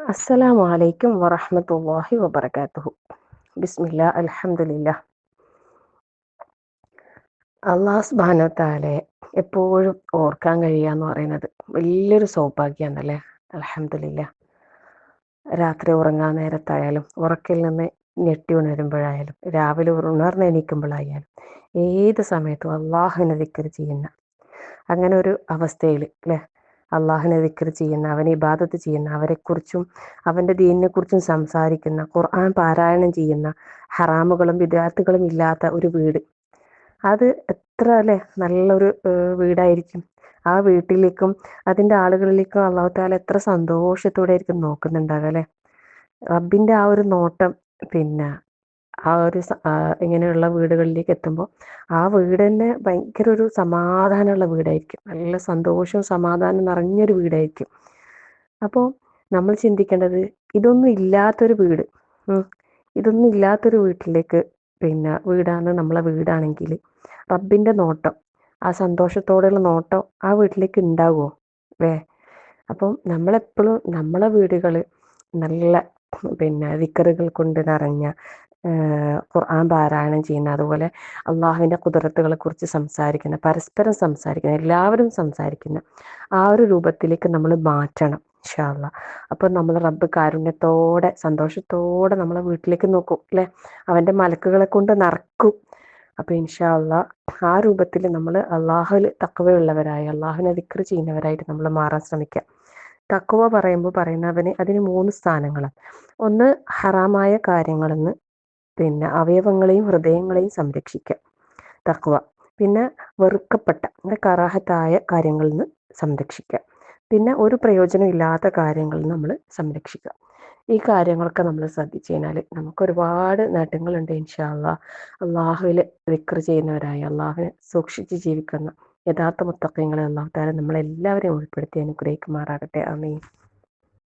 അസ്സലാമു അലൈക്കും വറഹമത്തല്ലാഹി വബറകാതുഹു. ബിസ്മില്ല അലഹമില്ല അള്ളാഹ് സുബ്ഹാനഹു വതആലയെ എപ്പോഴും ഓർക്കാൻ കഴിയുക എന്ന് പറയുന്നത് വലിയൊരു സൗഭാഗ്യമാണല്ലേ അലഹമില്ല രാത്രി ഉറങ്ങാൻ നേരത്തായാലും ഉറക്കിൽ നിന്ന് ഞെട്ടി ഉണരുമ്പോഴായാലും രാവിലെ ഉണർന്നെണീക്കുമ്പോഴായാലും ഏത് സമയത്തും അള്ളാഹുവിനെ ദിക്കർ ചെയ്യുന്ന അങ്ങനെ ഒരു അവസ്ഥയിൽ അല്ലേ അള്ളാഹുവിനെ വിക്ർ ചെയ്യുന്ന അവനെ ഇബാദത്ത് ചെയ്യുന്ന അവരെക്കുറിച്ചും അവന്റെ ദീനിനെക്കുറിച്ചും സംസാരിക്കുന്ന ഖുർആൻ പാരായണം ചെയ്യുന്ന ഹറാമുകളും വിദ്യാർത്ഥികളും ഇല്ലാത്ത ഒരു വീട്. അത് എത്ര അല്ലെ? നല്ലൊരു വീടായിരിക്കും. ആ വീട്ടിലേക്കും അതിന്റെ ആളുകളിലേക്കും അള്ളാഹു താല എത്ര സന്തോഷത്തോടെ ആയിരിക്കും നോക്കുന്നുണ്ടാവുക അല്ലേ? റബ്ബിന്റെ ആ ഒരു നോട്ടം പിന്നെ ആ ഒരു ഇങ്ങനെയുള്ള വീടുകളിലേക്ക് എത്തുമ്പോൾ ആ വീട് തന്നെ ഭയങ്കര ഒരു സമാധാനമുള്ള വീടായിരിക്കും. നല്ല സന്തോഷവും സമാധാനം നിറഞ്ഞൊരു വീടായിരിക്കും. അപ്പോൾ നമ്മൾ ചിന്തിക്കേണ്ടത് ഇതൊന്നും ഇല്ലാത്തൊരു വീട് ഇതൊന്നും ഇല്ലാത്തൊരു വീട്ടിലേക്ക് പിന്നെ വീടാണ് നമ്മളെ വീടാണെങ്കിൽ റബ്ബിന്റെ നോട്ടം ആ സന്തോഷത്തോടെയുള്ള നോട്ടം ആ വീട്ടിലേക്ക് ഉണ്ടാവുമോ? വേ അപ്പം നമ്മളെപ്പോഴും നമ്മളെ വീടുകൾ നല്ല പിന്നെ വിക്കറുകൾ കൊണ്ട് നിറഞ്ഞ ഖുർആൻ പാരായണം ചെയ്യുന്ന അതുപോലെ അള്ളാഹുവിന്റെ കുതിരത്തുകളെ കുറിച്ച് സംസാരിക്കുന്ന പരസ്പരം സംസാരിക്കുന്ന എല്ലാവരും സംസാരിക്കുന്ന ആ ഒരു രൂപത്തിലേക്ക് നമ്മൾ മാറ്റണം ഇൻഷാല്ല അപ്പോൾ നമ്മൾ റബ്ബ് കാരുണ്യത്തോടെ സന്തോഷത്തോടെ നമ്മളെ വീട്ടിലേക്ക് നോക്കും അല്ലേ? അവന്റെ മലക്കുകളെ കൊണ്ട് നിറക്കും. അപ്പോൾ ഇൻഷാല്ല ആ രൂപത്തിൽ നമ്മൾ അള്ളാഹുൽ തക്കവയുള്ളവരായി അള്ളാഹുവിനെ ദിക്ർ ചെയ്യുന്നവരായിട്ട് നമ്മൾ മാറാൻ ശ്രമിക്കുക തക്കുവ പറയുമ്പോൾ പറയുന്നവന് അതിന് മൂന്ന് സ്ഥാനങ്ങളാണ്. ഒന്ന് ഹറാമായ കാര്യങ്ങളിൽ നിന്ന് പിന്നെ അവയവങ്ങളെയും ഹൃദയങ്ങളെയും സംരക്ഷിക്കുക. തക്കുവ പിന്നെ വെറുക്കപ്പെട്ട കറാഹത്തായ കാര്യങ്ങളിൽ നിന്ന് സംരക്ഷിക്കുക. പിന്നെ ഒരു പ്രയോജനമില്ലാത്ത കാര്യങ്ങൾ നമ്മൾ സംരക്ഷിക്കുക. ഈ കാര്യങ്ങളൊക്കെ നമ്മൾ ശ്രദ്ധിച്ചു കഴിഞ്ഞാൽ നമുക്ക് ഒരുപാട് നേട്ടങ്ങളുണ്ട് ഇൻഷാല്ല അള്ളാഹുവിൽ വിക്ര ചെയ്യുന്നവരായി അള്ളാഹുവിനെ സൂക്ഷിച്ച് ജീവിക്കുന്ന യഥാർത്ഥ മുത്തക്കങ്ങളെ അള്ളാഹു താരം നമ്മളെല്ലാവരെയും ഉൾപ്പെടുത്തി അനുഗ്രഹിക്കുമാറാകട്ടെ. അമീൻ